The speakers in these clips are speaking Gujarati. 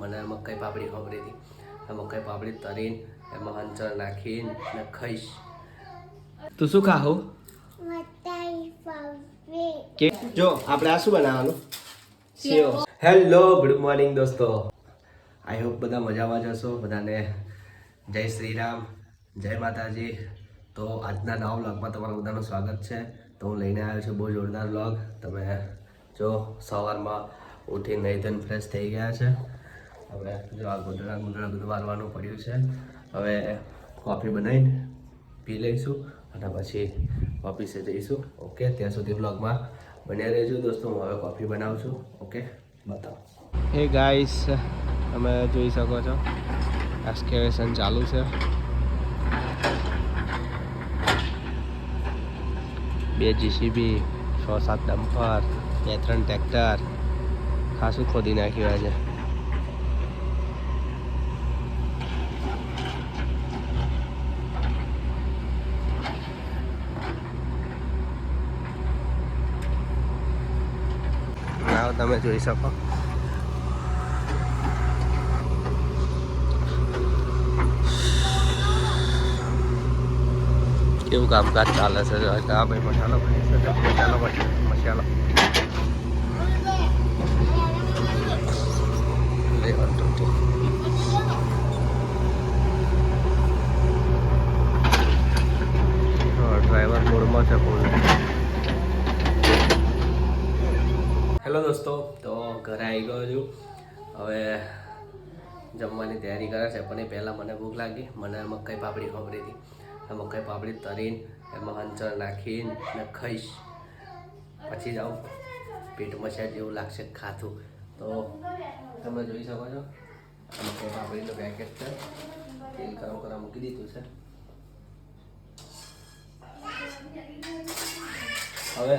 મને મકાઈ પાપડી ખબરી હતી. મકાઈ પાપડી તરીને એમાં હંચર નાખીને ને ખાઈશ. તું શું ખાહો? કે જો આપણે આ શું બનાવવાનું? સેવ હેલો ગુડ મોર્નિંગ દોસ્તો. આઈ હોપ બધા મજામાં જશો બધાને જય શ્રી રામ જય માતાજી. તો આજના નવા વ્લોગમાં તમારું બધાનું સ્વાગત છે. તો હું લઈને આવ્યો છું બહુ જોરદાર વ્લોગ. તમે જો સવારમાં ઉઠીને નહીં ધન ફ્રેશ થઈ ગયા છે. હવે જો આ ગોદડા ગુંદડા બધું વારવાનું પડ્યું છે, હવે કોફી બનાવીને પી લઈશું અને પછી ઓફિસે જઈશું. ઓકે ત્યાં સુધી બ્લોગમાં બન્યા રહેજો દોસ્તો, હું હવે કોફી બનાવું છું ઓકે બતાવો. હે ગાઈસ તમે જોઈ શકો છો એક્સકેવેશન ચાલુ છે. બે જીસીબી છ સાત ડમ્પર બે ત્રણ ટ્રેક્ટર ખાસું ખોદી નાખ્યું આજે. તમે જોઈ શકો. કેવું કામકાજ ચાલે છે. આ ભાઈ મસાલો ભાઈ. છે જો મસાલો ડ્રાઈવર મોડમાં છે ફૂલ હેલો દોસ્તો, તો ઘરે આવી ગયો છું. હવે જમવાની તૈયારી કરે છે, પણ એ પહેલાં મને ભૂખ લાગી. મને મકાઈ પાપડી ખબરી હતી. મકાઈ પાપડી તરીને, એમાં હંચર નાખીને ખાઈશ. પછી જાઉં. પેટમાં છે જેવું લાગશે ખાતું તો તમે જોઈ શકો છો મકાઈ પાપડીનું પેકેટ છે. તેલ ગરમ કરવા મૂકી દીધું છે. હવે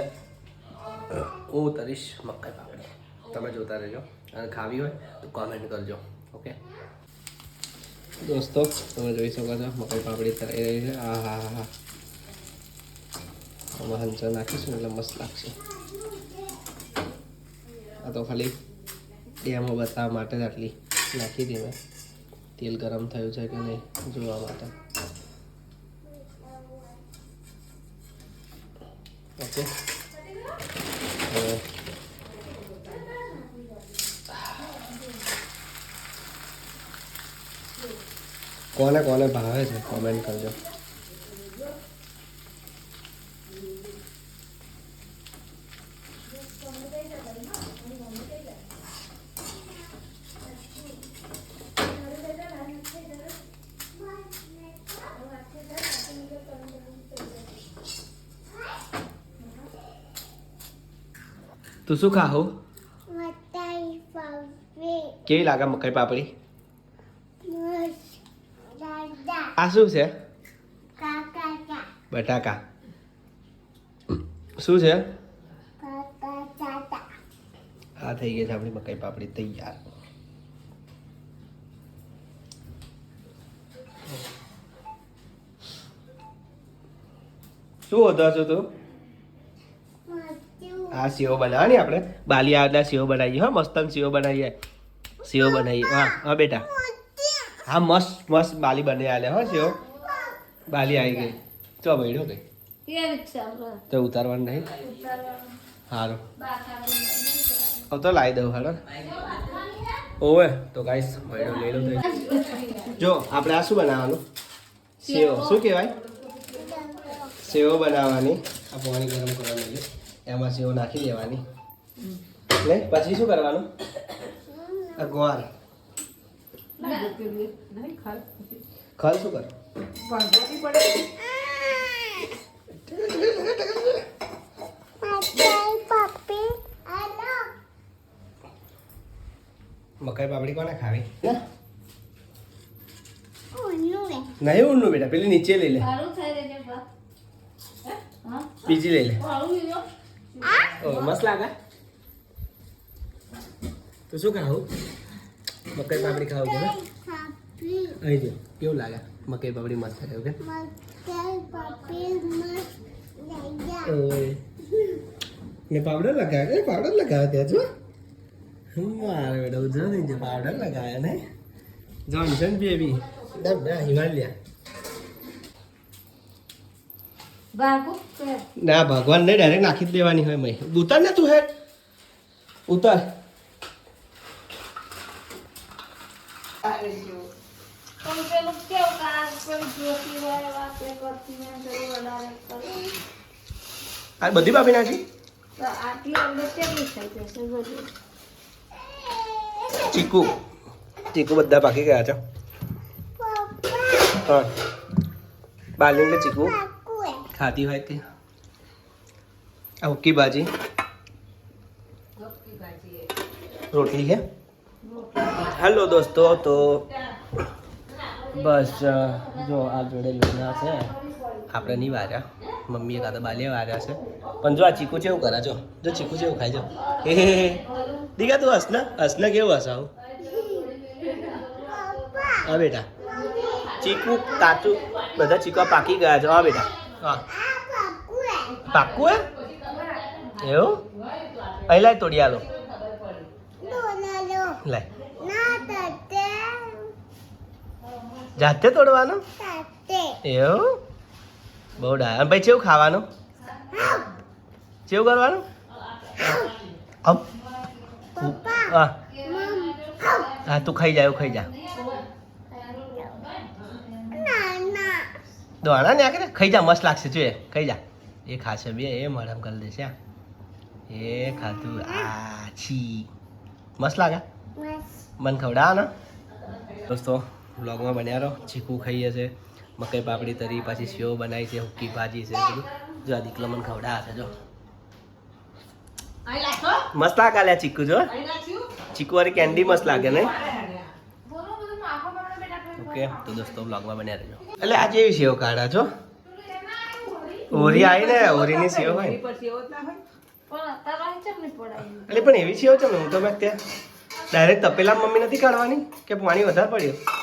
હું તરીશ મકાઈ પાપડી. તમે જોતા રહેજો. અને ખાવી હોય તો કોમેન્ટ કરજો. ઓકે દોસ્તો, તમે જોઈ શકો છો, મકાઈ પાપડી તરાઈ રહી છે. આ હા હા હા આમાં હંચો નાખીશું એટલે મસ્ત લાગશે. આ તો ખાલી ડેમો બતાવવા માટે જ આટલી નાખી હતી મેં. તેલ ગરમ થયું છે કે નહીં, જોવા માટે. ઓકે હવે કોને કોને ભાવે છે? કોમેન્ટ કરજો. તું શું ખાવું કેવી લાગે મકાઈ પાપડી? આ શું છે? બટાકા. શું છે? આ થઈ ગઈ છે આપણી મકાઈ પાપડી તૈયાર. શું હતો છો તું? આ સેવો બનાવવાની આપણે. બાલિયા એટલે સેવો બનાવીએ. હા મસ્ત સેવો બનાવીએ. સેવો બનાવીએ. હા હા બેટા. હા મસ્ત મસ્ત બાલી બની આલે હો સેવ બાલી આવી ગઈ. ચો બેડો ગઈ તો ઉતારવાનું નહીં? સારું હવે તો લાવી દઉં હાલો. ઓવે તો ગાઈસ બેડો લઈ લો જો આપણે આ શું બનાવવાનું? સેવો શું કહેવાય? સેવો બનાવવાની. આ પાણી ગરમ કરવાની એમાં સેવો નાખી દેવાની. ને પછી શું કરવાનું? આ ગોળ. ખલ. શું કર? મકાઈ પાપડી કોને ખાવી? નહીં ઊંડનું બેટા પેલી નીચે લઈ લે. બીજી લઈ લે. મસ્ત લાગે. તો શું ખાવું? મકાઈ પાપડી ખાવું છે અહીં જો કેવું લાગે? મકાઈ પાપડી મસ્ત થાય ઓકે? ને પાવડર લગાવે એ પાવડર લગાવે ત્યાં જો મારે બેટા જો નહીં ગયો. પાવડર લગાવ્યા ને? જોન્સન બેબી ડબ ના હિમાલયા. ના ભગવાન નહીં ડાયરેક્ટ નાખી જ દેવાની હોય મેં ઉતાર ને તું હે ઉતાર. પણ પેલું કેવું કે આ કોઈ જોતી હોય વાતે કરતી હોય ને પેલું વધારે કરે આ બધી બાપી નાખી? તો આટલી અંદર કેટલી થઈ જશે બધું ચીકુ. ચીકુ બધા પાકી ગયા છે. હા. બાલી ને ચીકુ. ખાતી હોય તે. આ હુક્કી ભાજી. રોટલી છે? હેલો દોસ્તો તો બસ જો આ જોડે લુગડા છે. આપણે નહીં વાર્યા. મમ્મીએ કાં તો બાલીએ વાર્યા છે. પણ જો આ ચીકુ ચેવું કરે જો. જો ચીકુ ચેવું ખાય જો. હે દીકા તું હસને? હસને કેવું હસાવું? હા બેટા. ચીકુ તાચું બધા ચીકવા પાકી ગયા છે. હા બેટા. હા. પાકું હે? એવું? અહીં લાય તોડી આલો. લાય. જાતે તોડવાનું? એવું? બહુ ડાયા. ભાઈ કેવું ખાવાનું? કેવું કરવાનું? હા. તું ખાઈ જા એવું ખાઈ જા. દોણા ને આખરે ખાઈ જા મસ્ત લાગશે જોઈએ ખાઈ જા. એ ખાશે બે એ મરમ કરી દેશે. એ ખાધું. આ છી. મસ્ત લાગે? મન ખવડા ને દોસ્તો બ્લોગમાં બન્યા રહો. ચીકુ ખાઈએ છે મકાઈ પાપડી તરી પાછી સેવ બનાવી છે હુક્કી ભાજી છે બધું. જો આ દીકલો મને ખવડા છે જો. મસ્ત લાગે ચીકુ જો. ચીકુ વાળી કેન્ડી મસ્ત લાગે ને? ઓકે તો દોસ્તો બ્લોગમાં બન્યા રહેજો. એટલે આ જેવી સેવ કાઢા છો ઓરી આવી ને ઓરીની સેવ હોય ને. પણ અત્યારે ચમ નહીં પડાય? એટલે પણ એવી સેવ છે ને હું તો મેં ત્યાં ડાયરેક્ટ તપેલા મમ્મી નથી કાઢવાની? કે પાણી વધારે પડ્યું?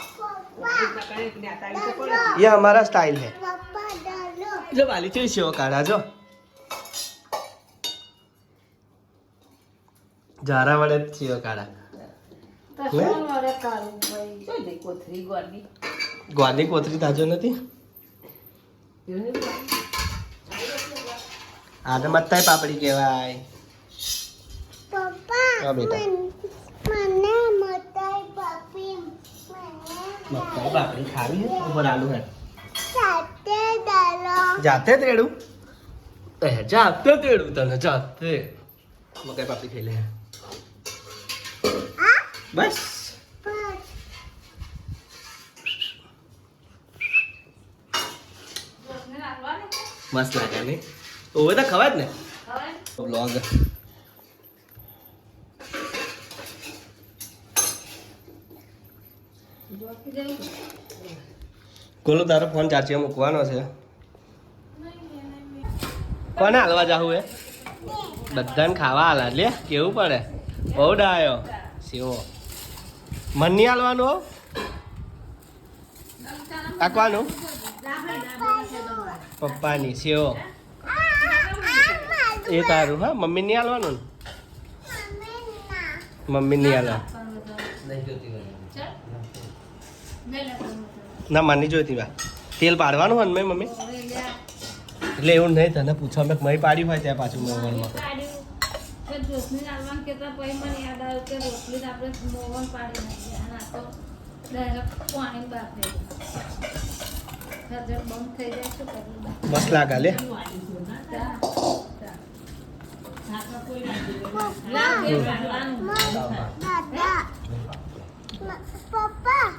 ये हमारा स्टाइल है जो वाली चीज सेव काढ़ा जो જારા વડે જ સેવ કાઢા તો શું વડે કાઢવું ભાઈ ગોળની કોથરી તાજો નથી આ તો મત્તાય પાપડી કહેવાય હા બેટા મત્તાય પાપડી ખાવી હે ઉપર આલુ હે જાતે તેડું એ જાતે તેડું તને જાતે મકાઈ પાપડી ખાઈ લે બસ મસ્ત લાગે નહીં ઓવે તો ખવાય જ ને બ્લોગ કોલો, તારો ફોન ચાર્જિંગ મૂકવાનો છે. કોને હાલવા જાવું એ? બધાને ખાવા હાલા, લે, કેવું પડે? બહુ ડાયો. સેવો મન નહીં હાલવાનું આકવાનું પપ્પાની સેવો એ તારું, હા મમ્મી નહીં હાલવાનું મમ્મી નહીં હાલવા ના માની જોઈતી બા તેલ પાડવાનું હોય ને મેં મમ્મી? એટલે એવું નહીં તને પૂછવા મેં મહી પાડ્યું હોય ત્યાં પાછું મોવનમાં બસ પછી લાગે લે.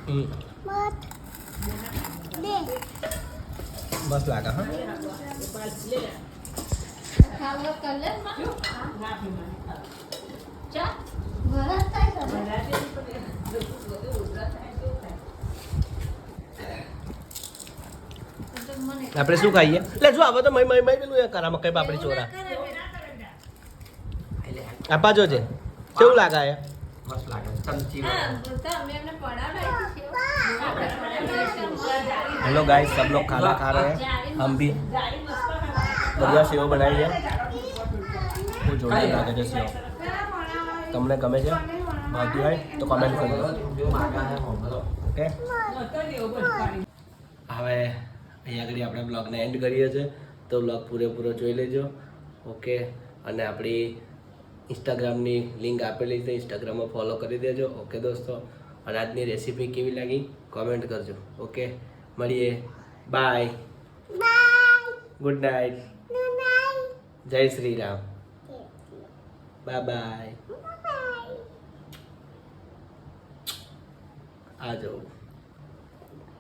હમ. મસ્ત લાગા હા. આપણે શું ખાઈએ? લે શું આવે તો મય મય મય પેલું એ કરા મકાઈ પાપડી ચોરા. આપા જોજે. કેવું લાગે એ हेलो गाइस सब लोग खाना खा रहे हैं हम भी बढ़िया सेव बनाई है वो જોરદાર લાગે છે સેવ તમને ગમે છે ભાવતી હોય તો કોમેન્ટ કરજો ઓકે હવે અહીંયા આગળ આપણે બ્લોગને એન્ડ કરીએ છીએ તો બ્લોગ પૂરેપૂરો જોઈ લેજો ઓકે અને આપણી ઇન્સ્ટાગ્રામની લિંક આપેલી છે ઇન્સ્ટાગ્રામમાં ફોલો કરી દેજો ઓકે દોસ્તો અને આજની રેસીપી કેવી લાગી? કોમેન્ટ કરજો. ઓકે મળીએ. બાય ગુડ નાઇટ જય શ્રી રામ. બાય બાય આ જાઓ